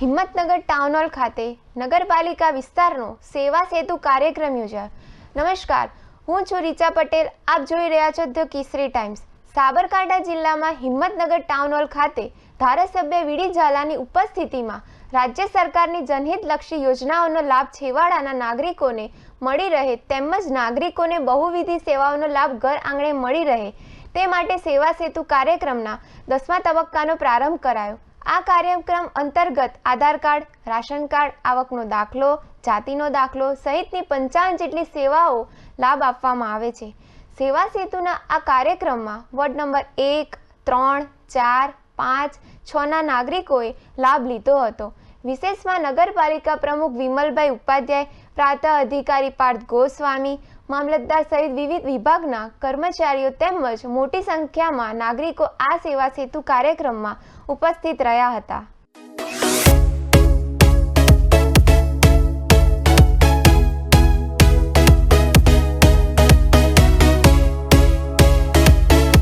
Himmatnagar town hall ખાતે નગરપાલિકા વિસ્તારનો સેવા સેતુ કાર્યક્રમ યોજાયો. નમસ્કાર, હું છું રીચા પટેલ. આપ જોઈ રહ્યા છો ધ કેસરી ટાઈમ્સ. સાબરકાંઠા જિલ્લામાં હિંમતનગર ટાઉન હોલ ખાતે ધારાસભ્ય વીડી ઝાલાની ઉપસ્થિતિમાં રાજ્ય સરકારની જનહિતલક્ષી યોજનાઓનો લાભ છેવાડાના નાગરિકોને મળી રહે તેમજ નાગરિકોને બહુવિધિ સેવાઓનો લાભ ઘર આંગણે મળી રહે તે માટે સેવા સેતુ કાર્યક્રમના દસમા તબક્કાનો પ્રારંભ કરાયો. આ કાર્યક્રમ અંતર્ગત આધાર કાર્ડ, રાશન કાર્ડ, આવકનો દાખલો, જાતિનો દાખલો સહિતની પંચાવન જેટલી સેવાઓ લાભ આપવામાં આવે છે. સેવા સેતુના આ કાર્યક્રમમાં વોર્ડ નંબર એક, ત્રણ, ચાર, પાંચ છના નાગરિકોએ લાભ લીધો હતો. વિશેષમાં નગરપાલિકા પ્રમુખ વિમલભાઈ ઉપાધ્યાય, પ્રાંત અધિકારી પાર્થ ગોસ્વામી, મામલતદાર સહિત વિવિધ વિભાગના કર્મચારીઓ તેમજ મોટી સંખ્યામાં નાગરિકો આ સેવા સેતુ કાર્યક્રમમાં ઉપસ્થિત રહ્યા હતા.